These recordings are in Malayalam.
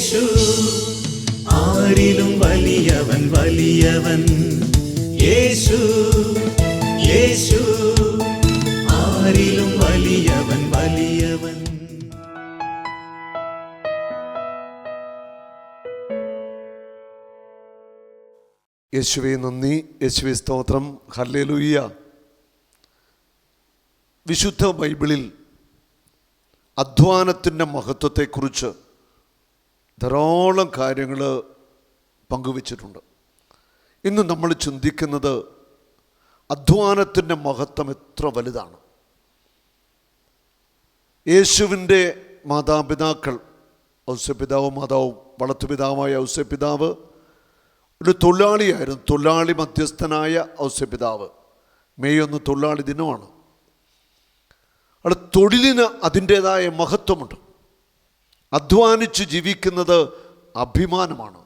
യേശു. ആരിലും വലിയവൻ വലിയവൻ. യേശു യേശു. ആരിലും വലിയവൻ വലിയവൻ. യേശുവെ നന്ദി. യേശുവെ സ്തോത്രം. ഹല്ലേലൂയ്യ. വിശുദ്ധ ബൈബിളിൽ അധ്വാനത്തിന്റെ മഹത്വത്തെക്കുറിച്ച് ധാരാളം കാര്യങ്ങൾ പങ്കുവച്ചിട്ടുണ്ട്. ഇന്ന് നമ്മൾ ചിന്തിക്കുന്നത് അധ്വാനത്തിന്റെ മഹത്വം എത്ര വലുതാണ്. യേശുവിന്റെ മാതാപിതാക്കൾ ഔസ്യപിതാവും മാതാവും വളർത്തുപിതാവുമായ ഔസ്യപിതാവ് ഒരു തൊഴിലാളിയായിരുന്നു. തൊഴിലാളി മധ്യസ്ഥനായ ഔസ്യപിതാവ് മെയ് ഒന്ന് തൊഴിലാളി ദിനമാണ്. അവിടെ തൊഴിലിന് അതിന്റേതായ മഹത്വമുണ്ട്. അധ്വാനിച്ച് ജീവിക്കുന്നത് അഭിമാനമാണ്.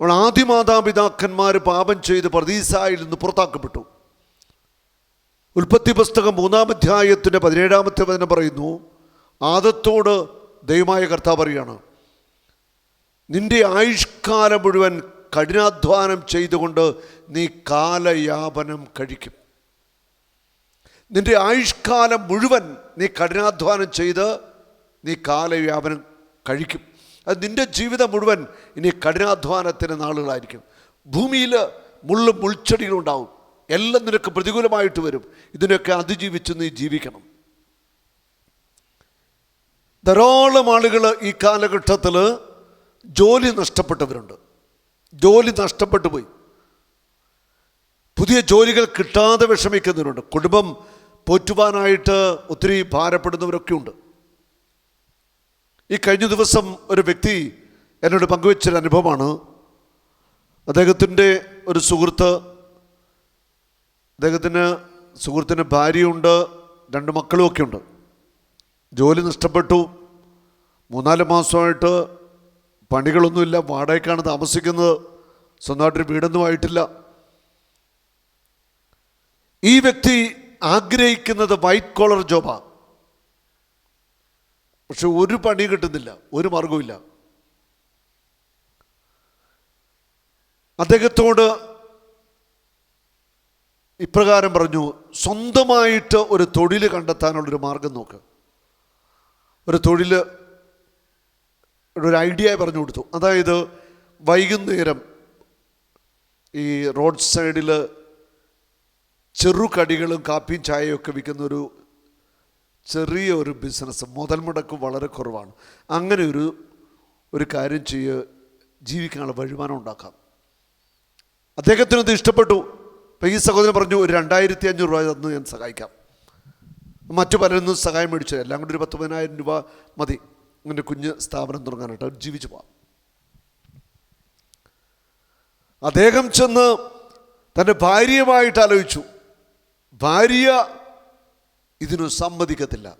അവൾ ആദ്യ മാതാപിതാക്കന്മാർ പാപം ചെയ്ത് പ്രതീസായിൽ നിന്ന് പുറത്താക്കപ്പെട്ടു. ഉൽപ്പത്തി പുസ്തകം മൂന്നാം അധ്യായത്തിന്റെ പതിനേഴാമത്തെ വചനം പറയുന്നു ആദത്തോട് ദൈവമായ കർത്താവ് പറയാണ് നിന്റെ ആയുഷ്കാലം മുഴുവൻ കഠിനാധ്വാനം ചെയ്തുകൊണ്ട് നീ കാലയാപനം കഴിക്കും. നിന്റെ ആയുഷ്കാലം മുഴുവൻ നീ കഠിനാധ്വാനം ചെയ്ത് നീ കാലവ്യാപനം കഴിക്കും. അത് നിന്റെ ജീവിതം മുഴുവൻ ഇനി കഠിനാധ്വാനത്തിന് നാളുകളായിരിക്കും. ഭൂമിയിൽ മുള്ളും മുൾച്ചെടികളും ഉണ്ടാവും. എല്ലാം നിനക്ക് പ്രതികൂലമായിട്ട് വരും. ഇതിനൊക്കെ അതിജീവിച്ച് നീ ജീവിക്കണം. ധാരാളം ആളുകൾ ഈ കാലഘട്ടത്തിൽ ജോലി നഷ്ടപ്പെട്ടവരുണ്ട്. ജോലി നഷ്ടപ്പെട്ടു പോയി. പുതിയ ജോലികൾ കിട്ടാതെ വിഷമിക്കുന്നവരുണ്ട്. കുടുംബം പോറ്റുവാനായിട്ട് ഒത്തിരി ഭാരപ്പെടുന്നവരൊക്കെ ഉണ്ട് ഈ കഴിഞ്ഞ ദിവസം ഒരു വ്യക്തി എന്നോട് പങ്കുവച്ചൊരു അനുഭവമാണ്. അദ്ദേഹത്തിന്റെ ഒരു സുഹൃത്ത് അദ്ദേഹത്തിന് സുഹൃത്തിന് ഭാര്യയുണ്ട് രണ്ട് മക്കളുമൊക്കെ ഉണ്ട്. ജോലി നഷ്ടപ്പെട്ടു. മൂന്നാൽ മാസമായിട്ട് പണികളൊന്നുമില്ല വാടകയ്ക്കാണ് താമസിക്കുന്നത് സ്വന്തമായിട്ടൊരു വീടൊന്നും ആയിട്ടില്ല. ഈ വ്യക്തി ആഗ്രഹിക്കുന്നത് വൈറ്റ് കോളർ ജോബാണ് പക്ഷെ ഒരു പണി കിട്ടുന്നില്ല ഒരു മാർഗവുമില്ല അദ്ദേഹത്തോട് ഇപ്രകാരം പറഞ്ഞു സ്വന്തമായിട്ട് ഒരു തൊഴിൽ കണ്ടെത്താനുള്ളൊരു മാർഗം നോക്ക്. ഒരു തൊഴിൽ ഒരു ഐഡിയ പറഞ്ഞു കൊടുത്തു. അതായത് വൈകുന്നേരം ഈ റോഡ് സൈഡിൽ ചെറുകടികളും കാപ്പിയും ചായയും ഒക്കെ ഒരു ചെറിയ ഒരു ബിസിനസ് മുതൽ മുടക്ക് വളരെ കുറവാണ്. അങ്ങനെ ഒരു ഒരു കാര്യം ചെയ്യുക ജീവിക്കാനുള്ള വരുമാനം ഉണ്ടാക്കാം. അദ്ദേഹത്തിന് ഇത് ഇഷ്ടപ്പെട്ടു. അപ്പം ഈ സഹോദരൻ പറഞ്ഞു ഒരു രണ്ടായിരത്തി അഞ്ഞൂറ് രൂപ തന്ന് ഞാൻ സഹായിക്കാം. മറ്റു പലരൊന്നും സഹായം മേടിച്ചു. എല്ലാം കൂടി ഒരു പത്ത് പതിനായിരം രൂപ മതി. അങ്ങനെ കുഞ്ഞ് സ്ഥാപനം തുടങ്ങാനായിട്ട് ജീവിച്ചു പോവാം. അദ്ദേഹം ചെന്ന് തന്റെ ഭാര്യയുമായിട്ട് ആലോചിച്ചു. ഭാര്യ ഇതിനു സമ്മതിക്കത്തില്ല.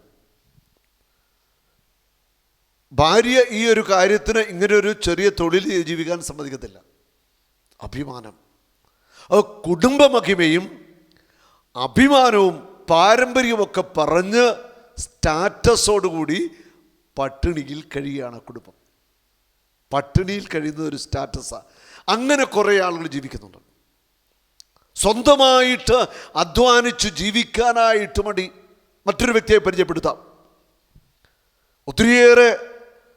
ഭാര്യ ഈ ഒരു കാര്യത്തിന് ഇങ്ങനെ ഒരു ചെറിയ തൊഴിൽ ജീവിക്കാൻ സമ്മതിക്കത്തില്ല. അഭിമാനം. അത് കുടുംബമഹിമയും അഭിമാനവും പാരമ്പര്യവുമൊക്കെ പറഞ്ഞ് സ്റ്റാറ്റസോടുകൂടി പട്ടിണിയിൽ കഴിയുകയാണ് കുടുംബം. പട്ടിണിയിൽ കഴിയുന്ന ഒരു സ്റ്റാറ്റസാണ് അങ്ങനെ കുറേ ആളുകൾ ജീവിക്കുന്നുണ്ട്. സ്വന്തമായിട്ട് അധ്വാനിച്ച് ജീവിക്കാനായിട്ട് മടി. മറ്റൊരു വ്യക്തിയെ പരിചയപ്പെടുത്താം. ഒത്തിരിയേറെ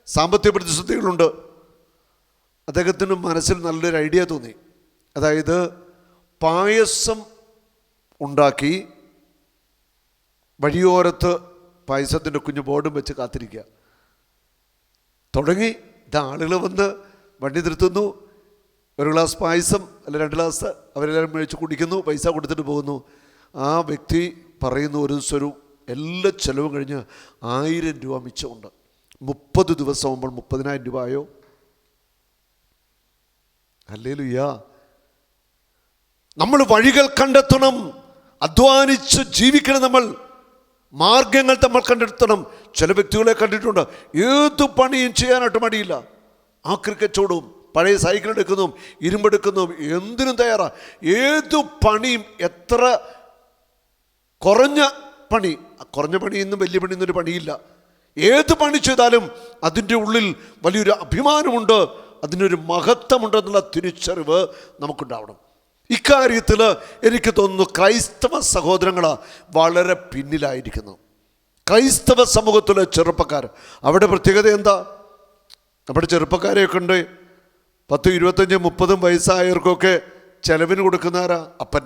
സാമ്പത്തിക പ്രതിസന്ധികളുണ്ട്. അദ്ദേഹത്തിന് മനസ്സിൽ നല്ലൊരു ഐഡിയ തോന്നി. അതായത് പായസം ഉണ്ടാക്കി വഴിയോരത്ത് പായസത്തിന്റെ കുഞ്ഞു ബോർഡും വെച്ച് കാത്തിരിക്കുക. തുടങ്ങി ഇത് ആളുകൾ വന്ന് വണ്ടി നിർത്തുന്നു. ഒരു ഗ്ലാസ് പായസം അല്ല രണ്ട് ഗ്ലാസ് അവരെല്ലാവരും മേടിച്ച് കുടിക്കുന്നു പൈസ കൊടുത്തിട്ട് പോകുന്നു. ആ വ്യക്തി പറയുന്ന ഒരു ദിവസം ഒരു എല്ലാ ചിലവും കഴിഞ്ഞ് ആയിരം രൂപ മിച്ചമുണ്ട്. മുപ്പത് ദിവസം ആകുമ്പോൾ മുപ്പതിനായിരം രൂപ ആയോ അല്ലേ ലുയ്യ നമ്മൾ വഴികൾ കണ്ടെത്തണം. അധ്വാനിച്ച് ജീവിക്കണം നമ്മൾ. മാർഗങ്ങൾ നമ്മൾ കണ്ടെത്തണം. ചില വ്യക്തികളെ കണ്ടിട്ടുണ്ട്. ഏത് പണിയും ചെയ്യാനായിട്ട് മടിയില്ല. ആ കച്ചവടവും പഴയ സൈക്കിൾ എടുക്കുന്നു ഇരുമ്പെടുക്കുന്നു എന്തിനും തയ്യാറാണ് ഏതു പണിയും എത്ര കുറഞ്ഞ പണി. കുറഞ്ഞ പണിയെന്നും വലിയ പണിയൊന്നും ഒരു പണിയില്ല. ഏത് പണി ചെയ്താലും അതിന്റെ ഉള്ളിൽ വലിയൊരു അഭിമാനമുണ്ട് അതിനൊരു മഹത്വമുണ്ടെന്നുള്ള തിരിച്ചറിവ് നമുക്കുണ്ടാവണം. ഇക്കാര്യത്തിൽ എനിക്ക് തോന്നുന്നു ക്രൈസ്തവ സഹോദരങ്ങൾ വളരെ പിന്നിലായിരിക്കുന്നു. ക്രൈസ്തവ സമൂഹത്തിലെ ചെറുപ്പക്കാർ. അവിടെ പ്രത്യേകത എന്താ? നമ്മുടെ ചെറുപ്പക്കാരെയൊക്കെ ഉണ്ട്. പത്ത് ഇരുപത്തഞ്ച് മുപ്പതും വയസ്സായവർക്കൊക്കെ ചെലവിന് കൊടുക്കുന്നവരാ അപ്പൻ.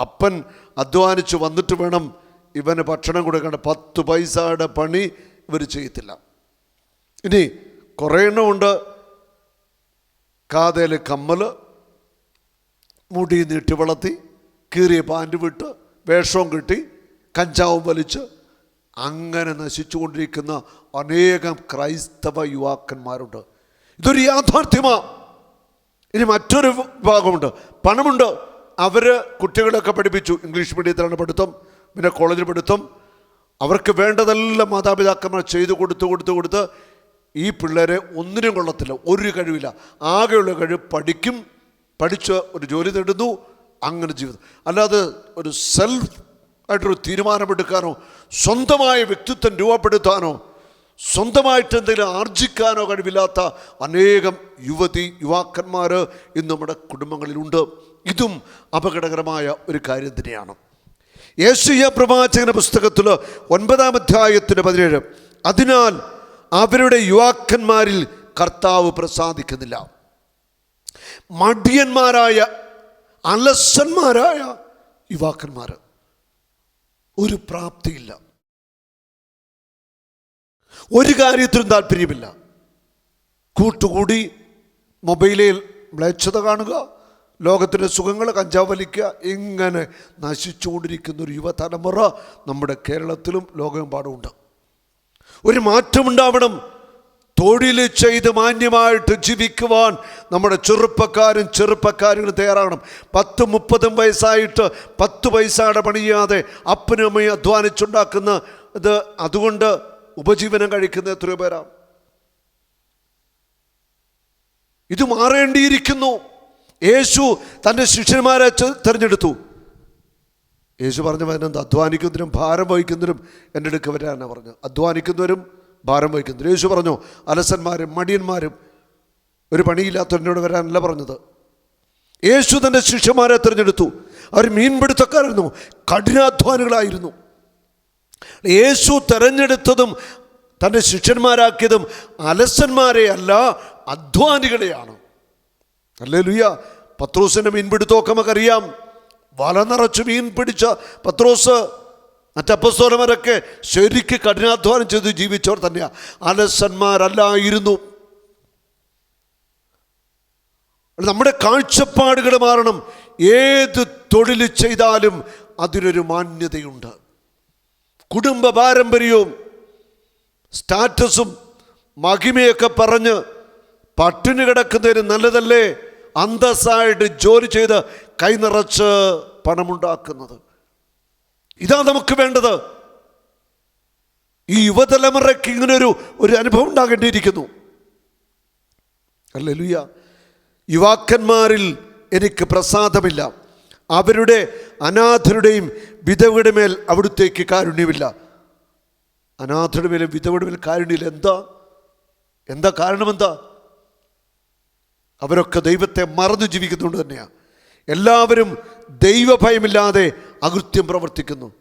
അപ്പൻ അധ്വാനിച്ച് വന്നിട്ട് വേണം ഇവന് ഭക്ഷണം കൊടുക്കേണ്ട പത്ത് പൈസയുടെ പണി ഇവർ ചെയ്യത്തില്ല. ഇനി കുറേ എണ്ണമുണ്ട് കാതയിൽ കമ്മൽ മുടി നീട്ടി വളർത്തി കീറിയ പാന്റ് വിട്ട് വേഷവും കിട്ടി കഞ്ചാവും വലിച്ച് അങ്ങനെ നശിച്ചുകൊണ്ടിരിക്കുന്ന അനേകം ക്രൈസ്തവ യുവാക്കന്മാരുണ്ട്. ഇതൊരു യാഥാർത്ഥ്യമാ. ഇനി മറ്റൊരു വിഭാഗമുണ്ട്. പണമുണ്ട്. അവർ കുട്ടികളൊക്കെ പഠിപ്പിച്ചു. ഇംഗ്ലീഷ് മീഡിയത്തിലാണ് പഠിത്തം. പിന്നെ കോളേജിൽ പഠിത്തം. അവർക്ക് വേണ്ടതെല്ലാം മാതാപിതാക്കന്മാർ ചെയ്തു കൊടുത്ത് കൊടുത്ത് കൊടുത്ത് ഈ പിള്ളേരെ ഒന്നിനും കൊള്ളത്തില്ല ഒരു കഴിവില്ല. ആകെയുള്ള കഴിവ് പഠിക്കും പഠിച്ച് ഒരു ജോലി നേടുന്നു അങ്ങനെ ജീവിതം. അല്ലാതെ ഒരു സെൽഫ് ആയിട്ടൊരു തീരുമാനമെടുക്കാനോ സ്വന്തമായ വ്യക്തിത്വം രൂപപ്പെടുത്താനോ സ്വന്തമായിട്ട് എന്തെങ്കിലും ആർജിക്കാനോ കഴിവില്ലാത്ത അനേകം യുവതി യുവാക്കന്മാർ ഇന്ന് നമ്മുടെ കുടുംബങ്ങളിലുണ്ട്. ഇതും അപകടകരമായ ഒരു കാര്യം തന്നെയാണ്. യേശുയ പ്രവാചകന പുസ്തകത്തിൽ ഒൻപതാം അധ്യായത്തിന്റെ പതിനേഴ്. അതിനാൽ അവരുടെ യുവാക്കന്മാരിൽ കർത്താവ് പ്രസാദിക്കുന്നില്ല. മടിയന്മാരായ അലസന്മാരായ യുവാക്കന്മാർ ഒരു പ്രാപ്തിയില്ല. ഒരു കാര്യത്തിലും താല്പര്യമില്ല. കൂട്ടുകൂടി മൊബൈലിൽ മ്ലേച്ഛത കാണുക ലോകത്തിന്റെ സുഖങ്ങൾ കഞ്ചാവ് വലിക്കുക ഇങ്ങനെ നശിച്ചുകൊണ്ടിരിക്കുന്ന ഒരു യുവതലമുറ നമ്മുടെ കേരളത്തിലും ലോകമെമ്പാടുമുണ്ട്. ഒരു മാറ്റമുണ്ടാവണം. തൊഴിൽ ചെയ്ത് മാന്യമായിട്ട് ജീവിക്കുവാൻ നമ്മുടെ ചെറുപ്പക്കാരും ചെറുപ്പക്കാരും തയ്യാറാകണം. പത്ത് മുപ്പതും വയസ്സായിട്ട് പത്ത് പൈസയുടെ പണിയാതെ അപ്പനും അമ്മയും അധ്വാനിച്ചുണ്ടാക്കുന്ന ഇത് അതുകൊണ്ട് ഉപജീവനം കഴിക്കുന്ന എത്രയോ പേരാണ്. ഇത് മാറേണ്ടിയിരിക്കുന്നു. യേശു തന്റെ ശിഷ്യന്മാരെ തിരഞ്ഞെടുത്തു. യേശു പറഞ്ഞ എന്താ അധ്വാനിക്കുന്നതിനും ഭാരം വഹിക്കുന്നതിനും എന്റെ അടുക്ക് വരാനാണ് പറഞ്ഞു അധ്വാനിക്കുന്നവരും ഭാരം വഹിക്കുന്നവരും യേശു പറഞ്ഞു അലസന്മാരും മടിയന്മാരും ഒരു പണിയില്ലാത്ത എന്നോട് വരാനല്ല പറഞ്ഞത്. യേശു തന്റെ ശിഷ്യന്മാരെ തിരഞ്ഞെടുത്തു. അവർ മീൻപിടുത്തക്കാരായിരുന്നു കഠിനാധ്വാനികളായിരുന്നു. യേശു തിരഞ്ഞെടുത്തതും തന്റെ ശിഷ്യന്മാരാക്കിയതും അലസന്മാരെ അല്ല അധ്വാനികളെയാണ്. അല്ലേ ലുയ്യ പത്രോസിന്റെ മീൻപിടുത്തമൊക്കെ നമുക്കറിയാം. വല നിറച്ച് മീൻ പിടിച്ച പത്രോസ് മറ്റപ്പസ്തോലന്മാരൊക്കെ ശരിക്ക് കഠിനാധ്വാനം ചെയ്ത് ജീവിച്ചവർ തന്നെയാണ് അലസന്മാരല്ലായിരുന്നു. നമ്മുടെ കാഴ്ചപ്പാടുകൾ മാറണം. ഏത് തൊഴിൽ ചെയ്താലും അതിനൊരു മാന്യതയുണ്ട്. കുടുംബ പാരമ്പര്യവും സ്റ്റാറ്റസും മഹിമയൊക്കെ പറഞ്ഞ് പട്ടിണി കിടക്കുന്നതിന് നല്ലതല്ലേ? അന്തസ്സായിട്ട് ജോലി ചെയ്ത് കൈനിറച്ച് പണമുണ്ടാക്കുന്നത്. ഇതാ നമുക്ക് വേണ്ടത്. ഈ യുവതലമുറയ്ക്ക് ഇങ്ങനെ ഒരു ഒരു അനുഭവം ഉണ്ടാകേണ്ടിയിരിക്കുന്നു. അല്ലേ ലുയ്യ യുവാക്കന്മാരിൽ എനിക്ക് പ്രസാദമില്ല. അവരുടെ അനാഥരുടെയും വിധവയുടെ മേൽ അവിടുത്തേക്ക് കാരുണ്യമില്ല. അനാഥരുടെ മേലും വിധവയുടെ മേൽ കാരുണ്യമില്ല. എന്താ? എന്താ കാരണം എന്താ അവരൊക്കെ ദൈവത്തെ മറന്നു ജീവിക്കുന്നുണ്ട് തന്നെയാണ് എല്ലാവരും ദൈവഭയമില്ലാതെ അകൃത്യം പ്രവർത്തിക്കുന്നു.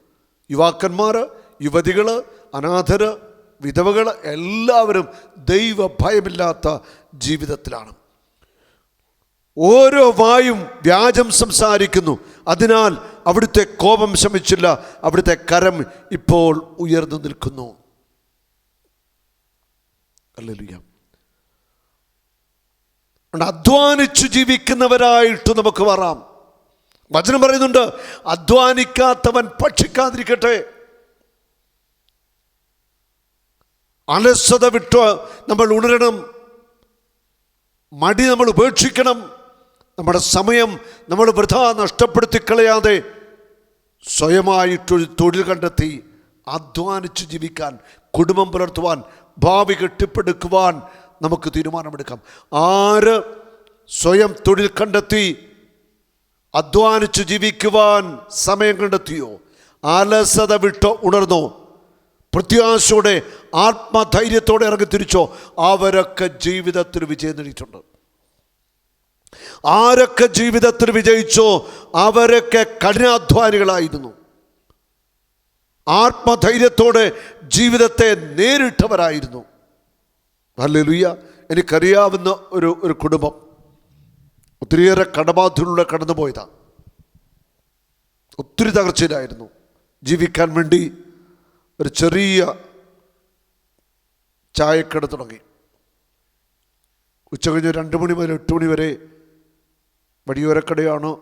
യുവാക്കന്മാർ യുവതികൾ അനാഥര് വിധവകൾ എല്ലാവരും ദൈവഭയമില്ലാത്ത ജീവിതത്തിലാണ്. ഓരോ വായും വ്യാജം സംസാരിക്കുന്നു. അതിനാൽ അവിടുത്തെ കോപം ശമിച്ചില്ല. അവിടുത്തെ കരം ഇപ്പോൾ ഉയർന്നു നിൽക്കുന്നു. അല്ലല്ലോ അധ്വാനിച്ചു ജീവിക്കുന്നവരായിട്ട് നമുക്ക് മാറാം. വചനം പറയുന്നുണ്ട് അധ്വാനിക്കാത്തവൻ ഭക്ഷിക്കാതിരിക്കട്ടെ. അലസത വിട്ട് നമ്മൾ ഉണരണം. മടി നമ്മൾ ഉപേക്ഷിക്കണം. നമ്മുടെ സമയം നമ്മൾ വൃഥ നഷ്ടപ്പെടുത്തി കളയാതെ സ്വയമായിട്ടൊരു തൊഴിൽ കണ്ടെത്തി അധ്വാനിച്ച് ജീവിക്കാൻ കുടുംബം പുലർത്തുവാൻ ഭാവി കെട്ടിപ്പടുക്കുവാൻ നമുക്ക് തീരുമാനമെടുക്കാം. ആര് സ്വയം തൊഴിൽ കണ്ടെത്തി അധ്വാനിച്ച് ജീവിക്കുവാൻ സമയം കണ്ടെത്തിയോ? അലസത വിട്ടോ ഉണർന്നോ? പ്രത്യാശയോടെ ആത്മധൈര്യത്തോടെ ഇറങ്ങി തിരിച്ചോ? അവരൊക്കെ ജീവിതത്തിൽ വിജയം നേടിയിട്ടുണ്ട്. ആരൊക്കെ ജീവിതത്തിൽ വിജയിച്ചോ? അവരൊക്കെ കഠിനാധ്വാനികളായിരുന്നു. ആത്മധൈര്യത്തോടെ ജീവിതത്തെ നേരിട്ടവരായിരുന്നു. നല്ല ലുയ്യ എനിക്കറിയാവുന്ന ഒരു ഒരു കുടുംബം ഒത്തിരിയേറെ കടബാധ്യതയിലൂടെ കടന്നു പോയതാണ് ഒത്തിരി തകർച്ചയിലായിരുന്നു. ജീവിക്കാൻ വേണ്ടി ഒരു ചെറിയ ചായക്കട തുടങ്ങി. ഉച്ച കഴിഞ്ഞ് രണ്ട് മണി മുതൽ എട്ട് മണി വരെ വടിയോരക്കടയാണ്.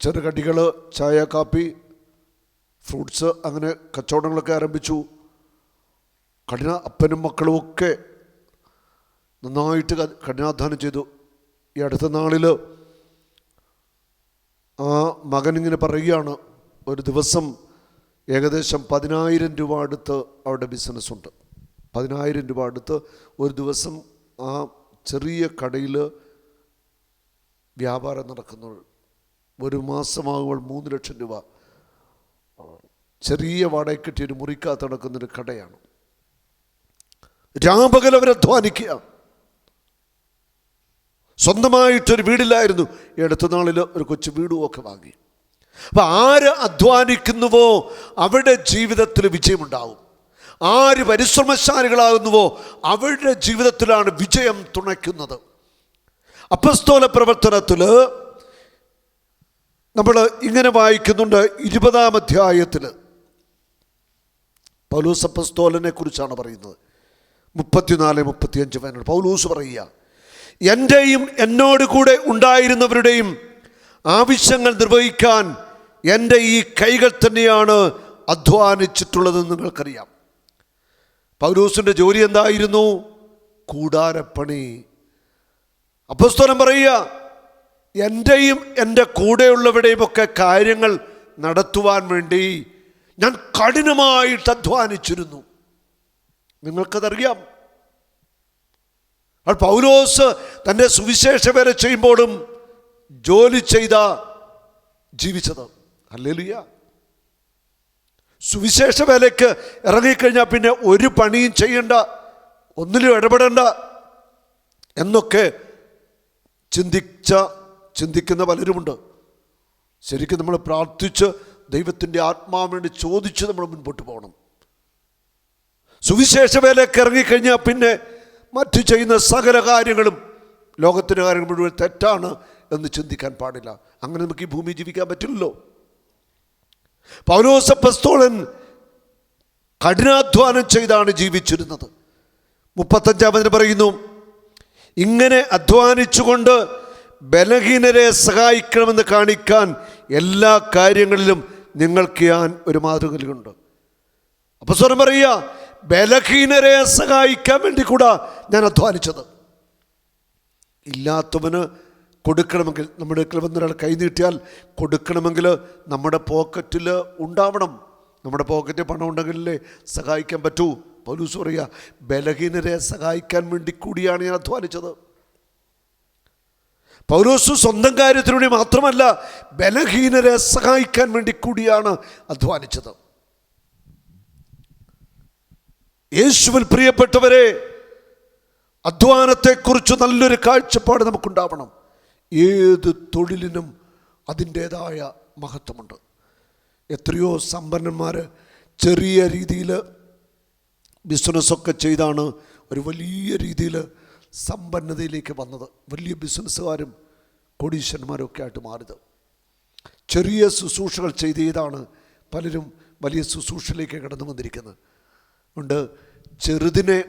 ചെറുകടികൾ ചായ കാപ്പി ഫ്രൂട്ട്സ് അങ്ങനെ കച്ചവടങ്ങളൊക്കെ ആരംഭിച്ചു. കഠിന അപ്പനും മക്കളുമൊക്കെ നന്നായിട്ട് കഠിനാധ്വാനം ചെയ്തു. ഈ അടുത്ത നാളിൽ ആ മകൻ ഇങ്ങനെ പറയുകയാണ് ഒരു ദിവസം ഏകദേശം പതിനായിരം രൂപ അടുത്ത് അവിടെ ബിസിനസ്സുണ്ട് പതിനായിരം രൂപ അടുത്ത് ഒരു ദിവസം ആ ചെറിയ കടയിൽ വ്യാപാരം നടക്കുന്നു. ഒരു മാസമാകുമ്പോൾ മൂന്ന് ലക്ഷം രൂപ. ചെറിയ വാടകയ്ക്ക് കിട്ടിയ ഒരു മുറിക്കകത്ത് നടക്കുന്നൊരു കടയാണ്. രാപകൽ അധ്വാനിക്കുക. സ്വന്തമായിട്ടൊരു വീടില്ലായിരുന്നു. ഈ അടുത്ത നാളിൽ ഒരു കൊച്ചു വീടും ഒക്കെ വാങ്ങി. അപ്പം ആര് അധ്വാനിക്കുന്നുവോ അവരുടെ ജീവിതത്തിൽ വിജയമുണ്ടാവും. ആര് പരിശ്രമശാലികളാകുന്നുവോ അവരുടെ ജീവിതത്തിലാണ് വിജയം തുണയ്ക്കുന്നത്. അപ്പസ്തോല പ്രവർത്തനത്തിൽ നമ്മൾ ഇങ്ങനെ വായിക്കുന്നുണ്ട് ഇരുപതാം അധ്യായത്തിൽ പൗലൂസപ്പസ്തോലനെ കുറിച്ചാണ് പറയുന്നത്. മുപ്പത്തിനാല് മുപ്പത്തിയഞ്ച് വയനാട് പൗലൂസ് പറയുക എന്റെയും എന്നോട് കൂടെ ഉണ്ടായിരുന്നവരുടെയും ആവശ്യങ്ങൾ നിർവഹിക്കാൻ എന്റെ ഈ കൈകൾ തന്നെയാണ് അധ്വാനിച്ചിട്ടുള്ളതെന്ന് നിങ്ങൾക്കറിയാം. പൗലൂസിന്റെ ജോലി എന്തായിരുന്നു? കൂടാരപ്പണി. അപ്പസ്തോലം പറയുക എന്റെയും എന്റെ കൂടെയുള്ളവരുടെയും ഒക്കെ കാര്യങ്ങൾ നടത്തുവാൻ വേണ്ടി ഞാൻ കഠിനമായിട്ട് അധ്വാനിച്ചിരുന്നു. നിങ്ങൾക്കതറിയാം. അപ്പോൾ പൗലോസ് തന്റെ സുവിശേഷ വരെ ചെയ്യുമ്പോഴും ജോലി ചെയ്ത ജീവിച്ചത്. അല്ലേലിയ സുവിശേഷ വേലയ്ക്ക് ഇറങ്ങിക്കഴിഞ്ഞാൽ പിന്നെ ഒരു പണിയും ചെയ്യണ്ട ഒന്നിലും ഇടപെടണ്ട എന്നൊക്കെ ചിന്തിച്ച ചിന്തിക്കുന്ന പലരുമുണ്ട്. ശരിക്കും നമ്മൾ പ്രാർത്ഥിച്ച് ദൈവത്തിന്റെ ആത്മാവിനെ ചോദിച്ച് നമ്മൾ മുൻപോട്ട് പോകണം. സുവിശേഷ വേലയ്ക്ക് ഇറങ്ങിക്കഴിഞ്ഞാൽ പിന്നെ മറ്റു ചെയ്യുന്ന സകല കാര്യങ്ങളും ലോകത്തിന്റെ കാര്യങ്ങൾ മുഴുവൻ തെറ്റാണ് എന്ന് ചിന്തിക്കാൻ പാടില്ല. അങ്ങനെ നമുക്ക് ഈ ഭൂമി ജീവിക്കാൻ പറ്റില്ലല്ലോ. പൗലോസ പസ്തോളൻ കഠിനാധ്വാനം ചെയ്താണ് ജീവിച്ചിരുന്നത്. മുപ്പത്തഞ്ചാമതിന് പറയുന്നു ഇങ്ങനെ അധ്വാനിച്ചുകൊണ്ട് ബലഹീനരെ സഹായിക്കണമെന്ന് കാണിക്കാൻ എല്ലാ കാര്യങ്ങളിലും നിങ്ങൾക്ക് ഞാൻ ഒരു മാതൃകയിലുണ്ട്. അപ്പൊ സ്വരം പറയുക ബലഹീനരെ സഹായിക്കാൻ വേണ്ടി കൂടാ ഞാൻ അധ്വാനിച്ചത്. ഇല്ലാത്തവന് കൊടുക്കണമെങ്കിൽ നമ്മുടെ അടുക്കൽ വന്നൊരാൾ കൈനീട്ടിയാൽ കൊടുക്കണമെങ്കിൽ നമ്മുടെ പോക്കറ്റിൽ ഉണ്ടാവണം. നമ്മുടെ പോക്കറ്റിൽ പണം ഉണ്ടെങ്കിലേ സഹായിക്കാൻ പറ്റൂ. പൗലൂസ് പറയുക ബലഹീനരെ സഹായിക്കാൻ വേണ്ടി കൂടിയാണ് ഞാൻ അധ്വാനിച്ചത്. പൗലോസ് സ്വന്തം കാര്യത്തിനു വേണ്ടി മാത്രമല്ല ബലഹീനരെ സഹായിക്കാൻ വേണ്ടി കൂടിയാണ് അധ്വാനിച്ചത്. യേശുവിൽ പ്രിയപ്പെട്ടവരെ അധ്വാനത്തെക്കുറിച്ച് നല്ലൊരു കാഴ്ചപ്പാട് നമുക്കുണ്ടാവണം. ഏത് തൊഴിലിനും അതിന്റേതായ മഹത്വമുണ്ട്. എത്രയോ സമ്പന്നന്മാർ ചെറിയ രീതിയിൽ ബിസിനസ്സൊക്കെ ചെയ്താണ് ഒരു വലിയ രീതിയിൽ സമ്പന്നതയിലേക്ക് വന്നത്. വലിയ ബിസിനസ്സുകാരും കോടീശ്വരന്മാരൊക്കെ ആയിട്ട് മാറിയത്. ചെറിയ ശുശ്രൂഷകൾ ചെയ്ത് ചെയ്താണ് പലരും വലിയ ശുശ്രൂഷയിലേക്ക് കടന്നു വന്നിരിക്കുന്നത് അതുകൊണ്ട് ചെറുതിനെ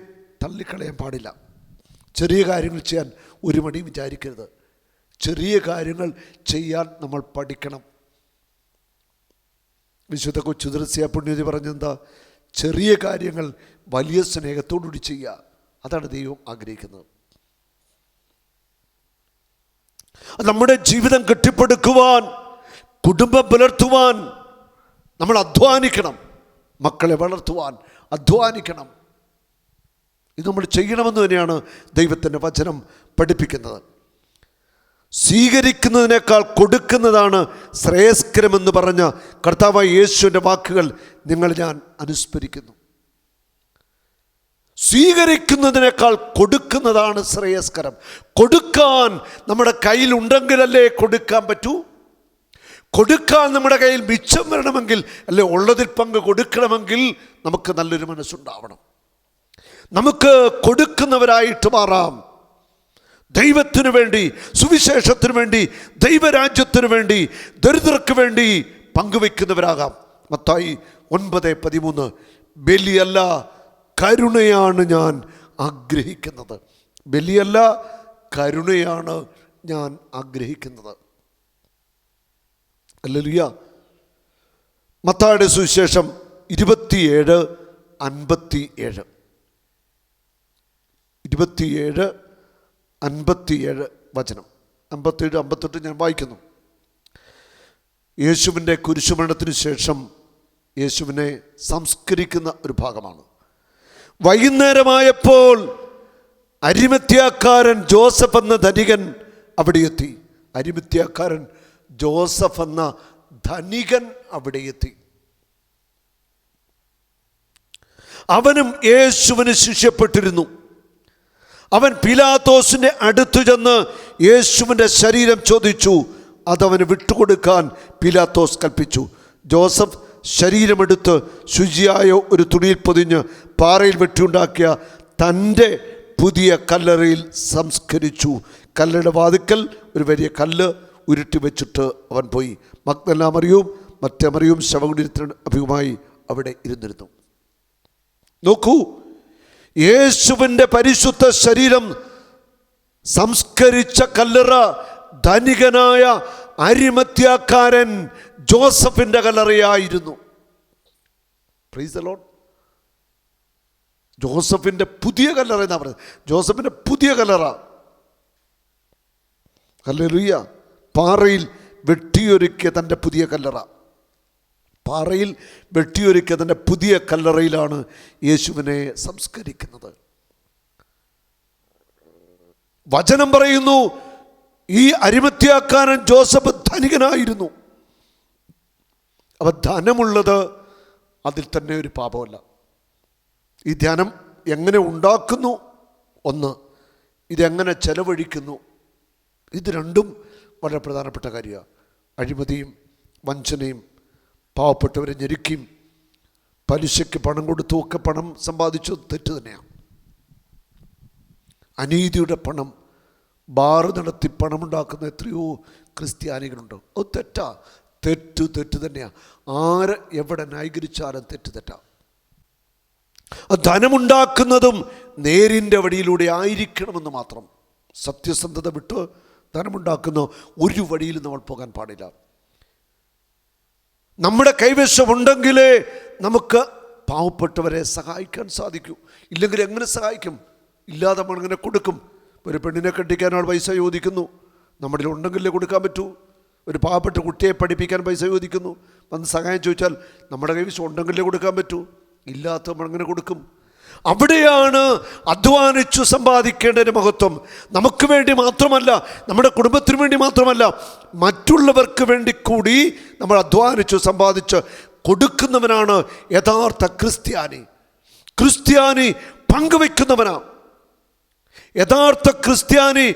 തള്ളിക്കളയാൻ പാടില്ല. ചെറിയ കാര്യങ്ങൾ ചെയ്യാൻ ഒരു മണി വിചാരിക്കരുത്. ചെറിയ കാര്യങ്ങൾ ചെയ്യാൻ നമ്മൾ പഠിക്കണം. വിശുദ്ധ കൊച്ചുദ്രസ്യ പുണ്യതി പറഞ്ഞെന്താ? ചെറിയ കാര്യങ്ങൾ വലിയ സ്നേഹത്തോടുകൂടി ചെയ്യുക. അതാണ് ദൈവം ആഗ്രഹിക്കുന്നത്. നമ്മുടെ ജീവിതം കെട്ടിപ്പടുക്കുവാൻ കുടുംബം പുലർത്തുവാൻ നമ്മൾ അധ്വാനിക്കണം. മക്കളെ വളർത്തുവാൻ അധ്വാനിക്കണം. ഇത് നമ്മൾ ചെയ്യണമെന്ന് തന്നെയാണ് ദൈവത്തിന്റെ വചനം പഠിപ്പിക്കുന്നത്. സ്വീകരിക്കുന്നതിനേക്കാൾ കൊടുക്കുന്നതാണ് ശ്രേയസ്കരമെന്ന് പറഞ്ഞ കർത്താവായ യേശുവിന്റെ വാക്കുകൾ നിങ്ങൾ ഞാൻ അനുസ്മരിക്കുന്നു. സ്വീകരിക്കുന്നതിനേക്കാൾ കൊടുക്കുന്നതാണ് ശ്രേയസ്കരം. കൊടുക്കാൻ നമ്മുടെ കയ്യിലുണ്ടെങ്കിലല്ലേ കൊടുക്കാൻ പറ്റൂ? കൊടുക്കാൻ നമ്മുടെ കയ്യിൽ മിച്ചം വരണമെങ്കിൽ അല്ലെ ഉള്ളതിൽ പങ്ക് കൊടുക്കണമെങ്കിൽ നമുക്ക് നല്ലൊരു മനസ്സുണ്ടാവണം. നമുക്ക് കൊടുക്കുന്നവരായിട്ട് മാറാം. ദൈവത്തിനു വേണ്ടി സുവിശേഷത്തിനു വേണ്ടി ദൈവരാജ്യത്തിനു വേണ്ടി ദരിദ്രർക്ക് വേണ്ടി പങ്കുവെക്കുന്നവരാകാം മത്തായി ഒൻപത് പതിമൂന്ന്. ബലിയല്ല കരുണയാണ് ഞാൻ ആഗ്രഹിക്കുന്നത്. ബലിയല്ല കരുണയാണ് ഞാൻ ആഗ്രഹിക്കുന്നത്. അല്ലല്ലിയ മത്തായുടെ സുവിശേഷം ഇരുപത്തിയേഴ് അൻപത്തി ഏഴ് ഇരുപത്തിയേഴ് അൻപത്തിയേഴ് വചനം. അമ്പത്തേഴ് അമ്പത്തെട്ട് ഞാൻ വായിക്കുന്നു. യേശുവിന്റെ കുരിശുമരണത്തിന് ശേഷം യേശുവിനെ സംസ്കരിക്കുന്ന ഒരു ഭാഗമാണ്. വൈകുന്നേരമായപ്പോൾ അരിമത്യാക്കാരൻ ജോസഫ് എന്ന ധനികൻ അവിടെ എത്തി. അരിമത്യാക്കാരൻ ജോസഫ് എന്ന ധനികൻ അവിടെ എത്തി. അവനും യേശുവിന് ശിഷ്യപ്പെട്ടിരുന്നു. അവൻ പിലാത്തോസിന്റെ അടുത്തു ചെന്ന് യേശുവിന്റെ ശരീരം ചോദിച്ചു അതവന് വിട്ടുകൊടുക്കാൻ പിലാത്തോസ് കൽപ്പിച്ചു. ജോസഫ് ശരീരമെടുത്ത് ശുചിയായ ഒരു തുണിയിൽ പൊതിഞ്ഞ് പാറയിൽ വെട്ടിയുണ്ടാക്കിയ തന്റെ പുതിയ കല്ലറയിൽ സംസ്കരിച്ചു. കല്ലയുടെ വാതിക്കൽ ഒരു വലിയ കല്ല് ഉരുട്ടി വെച്ചിട്ട് അവൻ പോയി. മക്തെല്ലാം അറിയും മറ്റേ മറിയും ശവകുടീരത്തിന് അഭിമുഖമായി അവിടെ ഇരുന്നിരുന്നു. നോക്കൂ. യേശുവിന്റെ പരിശുദ്ധ ശരീരം സംസ്കരിച്ച കല്ലറ ധനികനായ അരിമത്യാക്കാരൻ ജോസഫിന്റെ കല്ലറയായിരുന്നു. ജോസഫിന്റെ പുതിയ കല്ലറ എന്നാ പറയുന്നത്? ജോസഫിന്റെ പുതിയ കല്ലറ. കല്ലറിയ പാറയിൽ വെട്ടിയൊരുക്കിയ തന്റെ പുതിയ കല്ലറ. പാറയിൽ വെട്ടിയൊരുക്കിയ തന്റെ പുതിയ കല്ലറയിലാണ് യേശുവിനെ സംസ്കരിക്കുന്നത്. വചനം പറയുന്നു ഈ അരിമത്യാക്കാരൻ ജോസഫ് ധനികനായിരുന്നു. അപ്പം ധനമുള്ളത് അതിൽ തന്നെ ഒരു പാപമല്ല. ഈ ധ്യാനം എങ്ങനെ ഉണ്ടാക്കുന്നു? ഒന്ന് ഇതെങ്ങനെ ചെലവഴിക്കുന്നു? ഇത് രണ്ടും വളരെ പ്രധാനപ്പെട്ട കാര്യമാണ്. അഴിമതിയും വഞ്ചനയും പാവപ്പെട്ടവരെ ഞെരുക്കിയും പലിശയ്ക്ക് പണം കൊടുത്തു ഒക്കെ പണം സമ്പാദിച്ചു. തെറ്റ് തന്നെയാണ്. അനീതിയുടെ പണം ബാറ് നടത്തി പണമുണ്ടാക്കുന്ന എത്രയോ ക്രിസ്ത്യാനികളുണ്ട്. അത് തെറ്റാ. തെറ്റു തെറ്റ് തന്നെയാണ് ആര് എവിടെ ന്യായീകരിച്ചാലും തെറ്റ് തെറ്റാ. ധനമുണ്ടാക്കുന്നതും നേരിന്റെ വഴിയിലൂടെ ആയിരിക്കണമെന്ന് മാത്രം സത്യസന്ധത വിട്ട് ധനമുണ്ടാക്കുന്ന ഒരു വഴിയിലും നമ്മൾ പോകാൻ പാടില്ല. നമ്മുടെ കൈവശമുണ്ടെങ്കിലേ നമുക്ക് പാവപ്പെട്ടവരെ സഹായിക്കാൻ സാധിക്കൂ. ഇല്ലെങ്കിൽ എങ്ങനെ സഹായിക്കും? ഇല്ലാതെ നമ്മൾ കൊടുക്കും. ഒരു പെണ്ണിനെ കെട്ടിക്കാൻ ആൾ പൈസ ചോദിക്കുന്നു. നമ്മുടെ ഉണ്ടെങ്കിലേ കൊടുക്കാൻ പറ്റൂ. ഒരു പാവപ്പെട്ട കുട്ടിയെ പഠിപ്പിക്കാൻ പൈസ ചോദിക്കുന്നു. വന്ന് സഹായം ചോദിച്ചാൽ നമ്മുടെ കൈവശം ഉണ്ടെങ്കിലേ കൊടുക്കാൻ പറ്റൂ. ഇല്ലാത്ത നമ്മൾ അങ്ങനെ കൊടുക്കും. അവിടെയാണ് അധ്വാനിച്ചു സമ്പാദിക്കേണ്ടതിന്റെ മഹത്വം. നമുക്ക് വേണ്ടി മാത്രമല്ല നമ്മുടെ കുടുംബത്തിന് വേണ്ടി മാത്രമല്ല മറ്റുള്ളവർക്ക് വേണ്ടി കൂടി നമ്മൾ അധ്വാനിച്ചു സമ്പാദിച്ച് കൊടുക്കുന്നവനാണ് യഥാർത്ഥ ക്രിസ്ത്യാനി. ക്രിസ്ത്യാനി പങ്കുവെക്കുന്നവനാ യഥാർത്ഥ ക്രിസ്ത്യാനി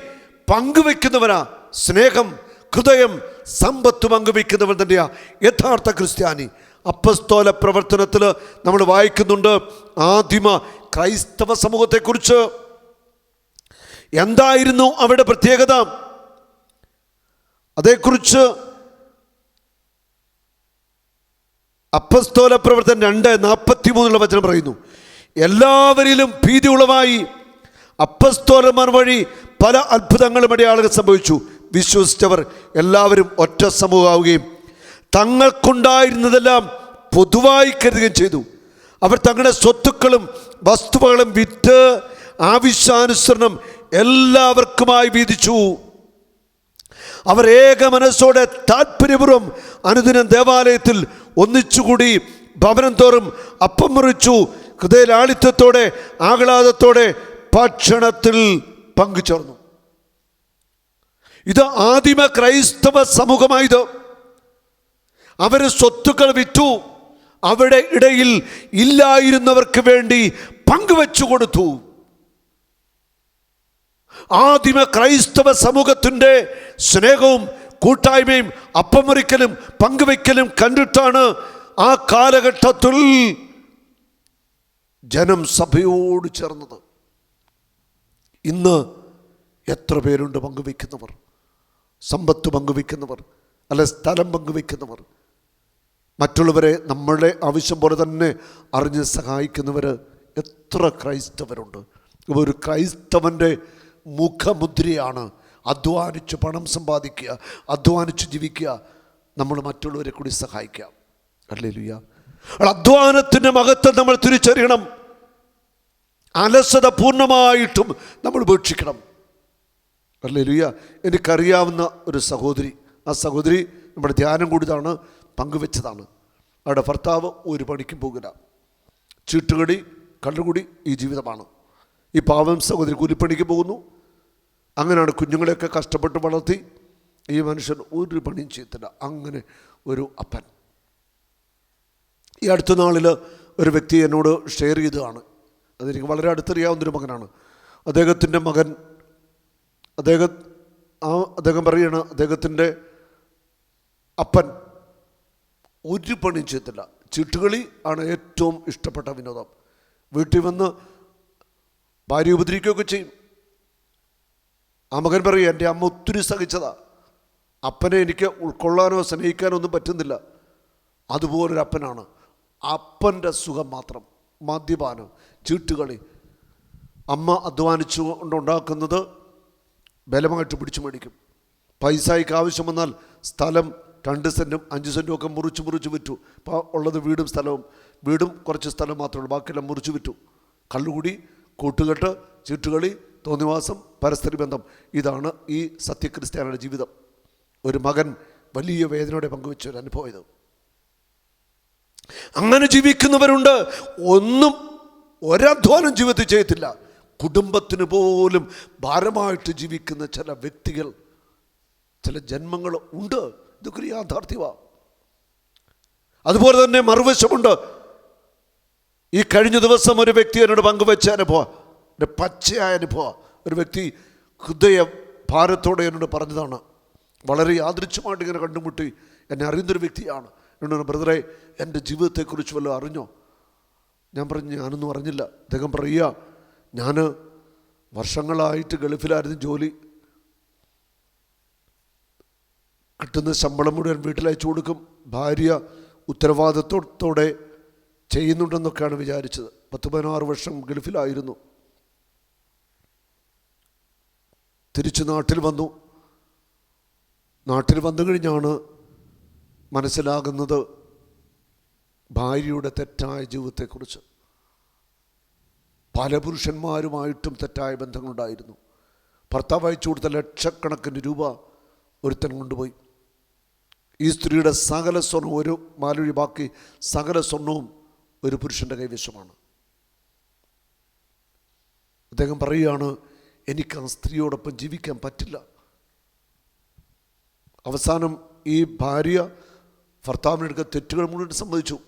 പങ്കുവെക്കുന്നവനാ സ്നേഹം ഹൃദയം സമ്പത്ത് പങ്കുവെക്കുന്നവൻ തന്നെയാ യഥാർത്ഥ ക്രിസ്ത്യാനി. അപ്പസ്തോല പ്രവർത്തനത്തിൽ നമ്മൾ വായിക്കുന്നുണ്ട് ആദിമ ക്രൈസ്തവ സമൂഹത്തെക്കുറിച്ച്. എന്തായിരുന്നു അവരുടെ പ്രത്യേകത? അതേക്കുറിച്ച് അപ്പസ്തോല പ്രവർത്തനം രണ്ട് നാൽപ്പത്തി മൂന്നുള്ള വചനം പറയുന്നു. എല്ലാവരിലും ഭീതി ഉളവായി അപ്പസ്തോലന്മാർ വഴി പല അത്ഭുതങ്ങളും അടയാളുകൾ സംഭവിച്ചു. വിശ്വസിച്ചവർ എല്ലാവരും ഒറ്റ സമൂഹമാവുകയും തങ്ങൾക്കുണ്ടായിരുന്നതെല്ലാം പൊതുവായി കരുതുകയും ചെയ്തു. അവർ തങ്ങളുടെ സ്വത്തുക്കളും വസ്തുവകളും വിറ്റ് ആവശ്യാനുസരണം എല്ലാവർക്കുമായി വീതിച്ചു. അവർ ഏക മനസ്സോടെ താല്പര്യപൂർവം അനുദിനം ദേവാലയത്തിൽ ഒന്നിച്ചുകൂടി ഭവനം തോറും അപ്പം മുറിച്ചു. ഹൃദയലാളിത്യത്തോടെ ആഹ്ലാദത്തോടെ ഭക്ഷണത്തിൽ പങ്കുചേർന്നു. ഇത് ആദിമ ക്രൈസ്തവ സമൂഹമായത്. അവർ സ്വത്തുക്കൾ വിറ്റു. അവിടെ ഇടയിൽ ഇല്ലായിരുന്നവർക്ക് വേണ്ടി പങ്കുവെച്ചു കൊടുത്തു. ആദിമ ക്രൈസ്തവ സമൂഹത്തിന്റെ സ്നേഹവും കൂട്ടായ്മയും അപ്പമറിക്കലും പങ്കുവെക്കലും കണ്ടിട്ടാണ് ആ കാലഘട്ടത്തിൽ ജനം സഭയോട് ചേർന്നത്. ഇന്ന് എത്ര പേരുണ്ട് പങ്കുവെക്കുന്നവർ? സമ്പത്ത് പങ്കുവെക്കുന്നവർ? അല്ലെ സ്ഥലം പങ്കുവെക്കുന്നവർ? മറ്റുള്ളവരെ നമ്മളുടെ ആവശ്യം പോലെ തന്നെ അറിഞ്ഞ് സഹായിക്കുന്നവർ എത്ര ക്രൈസ്തവരുണ്ട്. ഒരു ക്രൈസ്തവന്റെ മുഖമുദ്രയാണ് അധ്വാനിച്ച് പണം സമ്പാദിക്കുക അധ്വാനിച്ച് ജീവിക്കുക നമ്മൾ മറ്റുള്ളവരെ കൂടി സഹായിക്കാം. അല്ലേ ലുയ്യ അധ്വാനത്തിന്റെ മഹത്വം നമ്മൾ തിരിച്ചറിയണം. അലസത പൂർണമായിട്ടും നമ്മൾ ഉപേക്ഷിക്കണം. അല്ലേ ലുയ്യ എനിക്കറിയാവുന്ന ഒരു സഹോദരി. ആ സഹോദരി നമ്മുടെ ധ്യാനം കൂടിയതാണ്. പങ്കുവെച്ചതാണ്. അവരുടെ ഭർത്താവ് ഒരു പണിക്കും പോകില്ല ചീട്ടുകടി കള്ളുകൂടി ഈ ജീവിതമാണ്. ഈ പാവം സഹോദരി കൂലിപ്പണിക്ക് പോകുന്നു. അങ്ങനെയാണ് കുഞ്ഞുങ്ങളെയൊക്കെ കഷ്ടപ്പെട്ട് വളർത്തി ഈ മനുഷ്യൻ ഒരു പണിയും ചെയ്യത്തില്ല. അങ്ങനെ ഒരു അപ്പൻ. ഈ അടുത്ത നാളിൽ ഒരു വ്യക്തി എന്നോട് ഷെയർ ചെയ്തതാണ്. അതെനിക്ക് വളരെ അടുത്തറിയാവുന്നൊരു മകനാണ്. അദ്ദേഹത്തിന്റെ മകൻ അദ്ദേഹം ആ അദ്ദേഹം പറയുകയാണ് അദ്ദേഹത്തിന്റെ അപ്പൻ ഒരു പണിയും ചെയ്യത്തില്ല ചീട്ടുകളി ആണ് ഏറ്റവും ഇഷ്ടപ്പെട്ട വിനോദം. വീട്ടിൽ വന്ന് ഭാര്യ ഉപദ്രവിക്കുകയൊക്കെ ചെയ്യും. ആ മകൻ പറയും എന്റെ അമ്മ ഒത്തിരി സഹിച്ചതാ. അപ്പനെ എനിക്ക് ഉൾക്കൊള്ളാനോ സ്നേഹിക്കാനോ ഒന്നും പറ്റുന്നില്ല. അതുപോലൊരു അപ്പനാണ്. അപ്പന്റെ സുഖം മാത്രം. മദ്യപാനം ചീട്ടുകളി. അമ്മ അധ്വാനിച്ചു കൊണ്ടുണ്ടാക്കുന്നത് ബലമായിട്ട് പിടിച്ചു മേടിക്കും. പൈസയ്ക്ക് ആവശ്യം വന്നാൽ സ്ഥലം രണ്ട് സെന്റും അഞ്ച് സെന്റും ഒക്കെ മുറിച്ച് മുറിച്ച് വിറ്റു. ഇപ്പോൾ ഉള്ളത് വീടും സ്ഥലവും. വീടും കുറച്ച് സ്ഥലം മാത്രമേ ഉള്ളൂ. ബാക്കിയെല്ലാം മുറിച്ച് വിറ്റു. കള്ളുകൂടി കൂട്ടുകെട്ട് ചീട്ടുകളി തോന്നിവാസം പരസ്പര ബന്ധം. ഇതാണ് ഈ സത്യക്രിസ്ത്യാനിയുടെ ജീവിതം. ഒരു മകൻ വലിയ വേദനയോടെ പങ്കുവെച്ച ഒരു അനുഭവം ഇത്. അങ്ങനെ ജീവിക്കുന്നവരുണ്ട്. ഒന്നും ഒരധ്വാനം ജീവിതത്തിൽ ചെയ്യത്തില്ല. കുടുംബത്തിന് പോലും ഭാരമായിട്ട് ജീവിക്കുന്ന ചില വ്യക്തികൾ ചില ജന്മങ്ങൾ ഉണ്ട്. ഒരു യാഥാർത്ഥ്യമാണ് അതുപോലെ തന്നെ മറുവശമുണ്ട്. ഈ കഴിഞ്ഞ ദിവസം ഒരു വ്യക്തി എന്നോട് പങ്കുവെച്ച അനുഭവം. എന്റെ പച്ചയായ അനുഭവം. ഒരു വ്യക്തി ഹൃദയ ഭാരത്തോടെ എന്നോട് പറഞ്ഞതാണ്. വളരെ യാദൃച്ഛമായിട്ട് ഇങ്ങനെ കണ്ടുമുട്ടി. എന്നെ അറിയുന്നൊരു വ്യക്തിയാണ്. എന്നോട് ബ്രദറെ എന്റെ ജീവിതത്തെക്കുറിച്ച് വല്ലതും അറിഞ്ഞോ? ഞാൻ പറഞ്ഞു ഞാനൊന്നും അറിഞ്ഞില്ല. അദ്ദേഹം പറയുക ഞാൻ വർഷങ്ങളായിട്ട് ഗൾഫിലായിരുന്നു ജോലി. കിട്ടുന്ന ശമ്പളം മുഴുവൻ വീട്ടിലയച്ചു കൊടുക്കും. ഭാര്യ ഉത്തരവാദിത്വത്തോടെ ചെയ്യുന്നുണ്ടെന്നൊക്കെയാണ് വിചാരിച്ചത്. പത്ത് പതിനാറ് വർഷം ഗൾഫിലായിരുന്നു. തിരിച്ച് നാട്ടിൽ വന്നു. നാട്ടിൽ വന്നു കഴിഞ്ഞാണ് മനസ്സിലാകുന്നത് ഭാര്യയുടെ തെറ്റായ ജീവിതത്തെക്കുറിച്ച്. പല പുരുഷന്മാരുമായിട്ടും തെറ്റായ ബന്ധങ്ങളുണ്ടായിരുന്നു. ഭർത്താവ് അയച്ചു കൊടുത്ത ലക്ഷക്കണക്കിന് രൂപ ഒരുത്തൻ കൊണ്ടുപോയി. ഈ സ്ത്രീയുടെ സകല സ്വർണവും ഒരു മാലൊഴി ബാക്കി സകല സ്വർണവും ഒരു പുരുഷന്റെ കൈവശമാണ്. അദ്ദേഹം പറയുകയാണ് എനിക്ക് ആ സ്ത്രീയോടൊപ്പം ജീവിക്കാൻ പറ്റില്ല. അവസാനം ഈ ഭാര്യ ഭർത്താവിനെടുക്ക തെറ്റുകൾ മുഴുവൻ സമ്മതിച്ചു.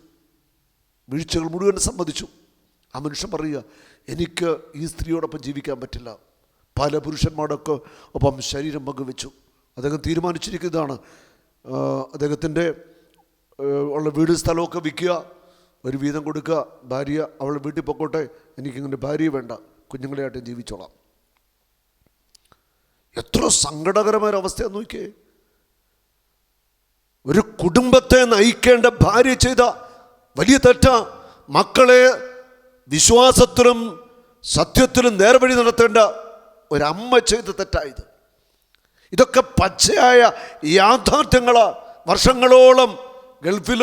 വീഴ്ചകൾ മുഴുവൻ സമ്മതിച്ചു. ആ മനുഷ്യൻ പറയുക എനിക്ക് ഈ സ്ത്രീയോടൊപ്പം ജീവിക്കാൻ പറ്റില്ല. പല പുരുഷന്മാരൊക്കെ ഒപ്പം ശരീരം പങ്കുവെച്ചു. അദ്ദേഹം തീരുമാനിച്ചിരിക്കുന്നതാണ് അദ്ദേഹത്തിന്റെ ഉള്ള വീട് സ്ഥലമൊക്കെ വിൽക്കുക ഒരു വീതം കൊടുക്കുക. ഭാര്യ അവളെ വീട്ടിൽ പൊക്കോട്ടെ. എനിക്കിങ്ങനെ ഭാര്യ വേണ്ട. കുഞ്ഞുങ്ങളെയായിട്ട് ജീവിച്ചോളാം. എത്ര സങ്കടകരമായ ഒരു അവസ്ഥയാന്ന് നോക്കിയേ. ഒരു കുടുംബത്തെ നയിക്കേണ്ട ഭാര്യ ചെയ്ത വലിയ തെറ്റ. മക്കളെ വിശ്വാസത്തിലും സത്യത്തിലും നേർവഴി നടത്തേണ്ട ഒരമ്മ ചെയ്ത തെറ്റായത് ഇതൊക്കെ പച്ചയായ യാഥാർത്ഥ്യങ്ങൾ വർഷങ്ങളോളം ഗൾഫിൽ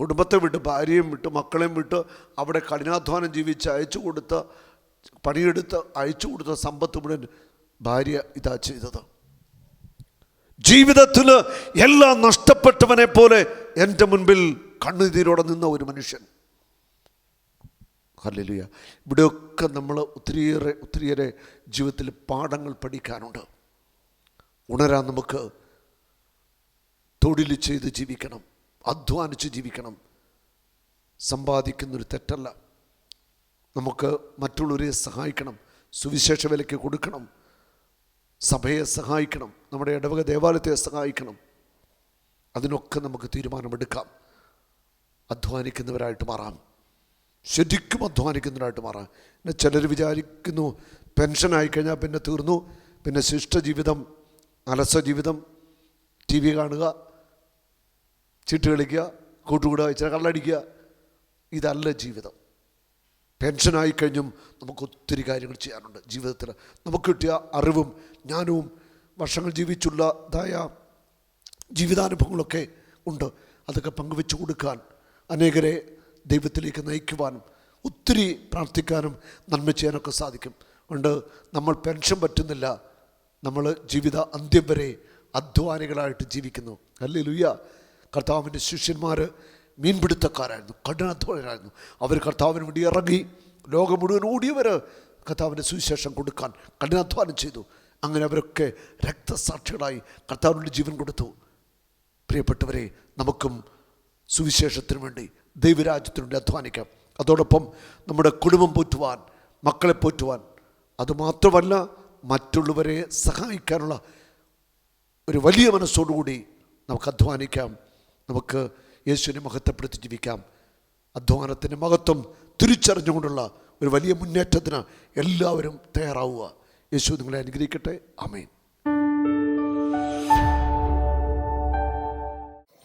കുടുംബത്തെ വിട്ട് ഭാര്യയും വിട്ട് മക്കളെയും വിട്ട് അവിടെ കഠിനാധ്വാനം ജീവിച്ച് അയച്ചു കൊടുത്ത പണിയെടുത്ത് അയച്ചു കൊടുത്ത സമ്പത്ത് മുഴുവൻ ഭാര്യ ഇതാ ചെയ്തത്. ജീവിതത്തിൽ എല്ലാം നഷ്ടപ്പെട്ടവനെ പോലെ എന്റെ മുൻപിൽ കണ്ണുനീരോടെ നിന്ന ഒരു മനുഷ്യൻ. ഹല്ലേലൂയ. ഇവിടെയൊക്കെ നമ്മൾ ഒത്തിരിയേറെ ഒത്തിരിയേറെ ജീവിതത്തിൽ പാഠങ്ങൾ പഠിക്കാനുണ്ട്. ഉണരാൻ നമുക്ക് തൊഴിൽ ചെയ്ത് ജീവിക്കണം അധ്വാനിച്ച് ജീവിക്കണം. സമ്പാദിക്കുന്നൊരു തെറ്റല്ല. നമുക്ക് മറ്റുള്ളവരെ സഹായിക്കണം സുവിശേഷ വിലയ്ക്ക് കൊടുക്കണം സഭയെ സഹായിക്കണം നമ്മുടെ ഇടവക ദേവാലയത്തെ സഹായിക്കണം. അതിനൊക്കെ നമുക്ക് തീരുമാനമെടുക്കാം. അധ്വാനിക്കുന്നവരായിട്ട് മാറാം. ശരിക്കും അധ്വാനിക്കുന്നവരായിട്ട് മാറാം. പിന്നെ ചിലർ വിചാരിക്കുന്നു പെൻഷൻ ആയിക്കഴിഞ്ഞാൽ പിന്നെ തീർന്നു പിന്നെ ശിഷ്ട ജീവിതം അലസ ജീവിതം ടി വി കാണുക ചിട്ട് കളിക്കുക കൂട്ടുകൂടുക ഇച്ചിരി കള്ളടിക്കുക ഇതല്ല ജീവിതം. പെൻഷനായി കഴിഞ്ഞും നമുക്ക് ഒത്തിരി കാര്യങ്ങൾ ചെയ്യാനുണ്ട്. ജീവിതത്തിൽ നമുക്ക് കിട്ടിയ അറിവും ജ്ഞാനവും വർഷങ്ങൾ ജീവിച്ചുള്ളതായ ജീവിതാനുഭവങ്ങളൊക്കെ ഉണ്ട്. അതൊക്കെ പങ്കുവെച്ചു കൊടുക്കാൻ അനേകരെ ദൈവത്തിലേക്ക് നയിക്കുവാനും ഒത്തിരി പ്രാർത്ഥിക്കാനും നന്മ ചെയ്യാനൊക്കെ സാധിക്കും. അതുകൊണ്ട് നമ്മൾ പെൻഷൻ പറ്റുന്നില്ല നമ്മൾ ജീവിത അന്ത്യം വരെ അധ്വാനികളായിട്ട് ജീവിക്കുന്നു. അല്ലേ ലുയ്യ കർത്താവിന്റെ ശിഷ്യന്മാർ മീൻപിടുത്തക്കാരായിരുന്നു കഠിനാധ്വാനരായിരുന്നു അവർ കർത്താവിന് വേണ്ടി ഇറങ്ങി ലോകം മുഴുവൻ ഓടിയവർ കർത്താവിന്റെ സുവിശേഷം കൊടുക്കാൻ കഠിനാധ്വാനം ചെയ്തു. അങ്ങനെ അവരൊക്കെ രക്തസാക്ഷികളായി കർത്താവിന്റെ ജീവൻ കൊടുത്തു. പ്രിയപ്പെട്ടവരെ നമുക്കും സുവിശേഷത്തിന് വേണ്ടി ദൈവരാജ്യത്തിന് വേണ്ടി അധ്വാനിക്കാം. അതോടൊപ്പം നമ്മുടെ കുടുംബം പോറ്റുവാൻ മക്കളെ പോറ്റുവാൻ. അതുമാത്രമല്ല മറ്റുള്ളവരെ സഹായിക്കാനുള്ള ഒരു വലിയ മനസ്സോടുകൂടി നമുക്ക് അധ്വാനിക്കാം. നമുക്ക് യേശുവിനെ മഹത്വപ്പെടുത്തി ജീവിക്കാം. അധ്വാനത്തിന്റെ മഹത്വം തിരിച്ചറിഞ്ഞുകൊണ്ടുള്ള ഒരു വലിയ മുന്നേറ്റത്തിന് എല്ലാവരും തയ്യാറാവുക. യേശു നിങ്ങളെ അനുഗ്രഹിക്കട്ടെ. അമേൻ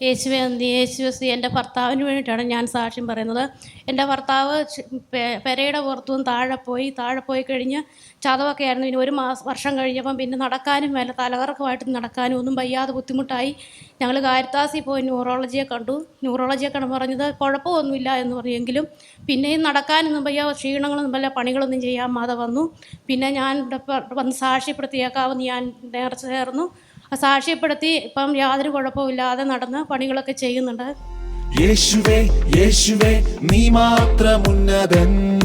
യേശുവെ യേശുവസ് എന്റെ ഭർത്താവിന് വേണ്ടിയിട്ടാണ് ഞാൻ സാക്ഷ്യം പറയുന്നത്. എന്റെ ഭർത്താവ് പെരയുടെ പുറത്തുനിന്ന് താഴെ പോയി താഴെ പോയി കഴിഞ്ഞ് ചതവൊക്കെ ആയിരുന്നു. ഇനി ഒരു മാസം വർഷം കഴിഞ്ഞപ്പം പിന്നെ നടക്കാനും മേല തലകറക്കമായിട്ട് നടക്കാനും ഒന്നും വയ്യാതെ ബുദ്ധിമുട്ടായി. ഞങ്ങൾ കാരിത്താസിൽ പോയി ന്യൂറോളജിയെ കണ്ടു. ന്യൂറോളജിയെ കണ്ടു പറഞ്ഞത് കുഴപ്പമൊന്നുമില്ല എന്ന് പറഞ്ഞെങ്കിലും പിന്നെയും നടക്കാനൊന്നും വയ്യ ക്ഷീണങ്ങളൊന്നും വല്ല പണികളൊന്നും ചെയ്യാൻ മാതെ വന്നു. പിന്നെ ഞാൻ വന്ന് സാക്ഷ്യപ്പെടുത്തിയേക്കാവെന്ന് ഞാൻ നേർച്ച ചേർന്നു. സാക്ഷ്യപ്പെടുത്തി ഇപ്പം യാതൊരു കുഴപ്പമില്ലാതെ നടന്ന് പണികളൊക്കെ ചെയ്യുന്നുണ്ട്. യേശുവേ യേശുവേ നീ മാത്രം ഉന്നതൻ.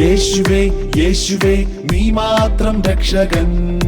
യേശുവേ യേശുവേ നീ മാത്രം രക്ഷകൻ.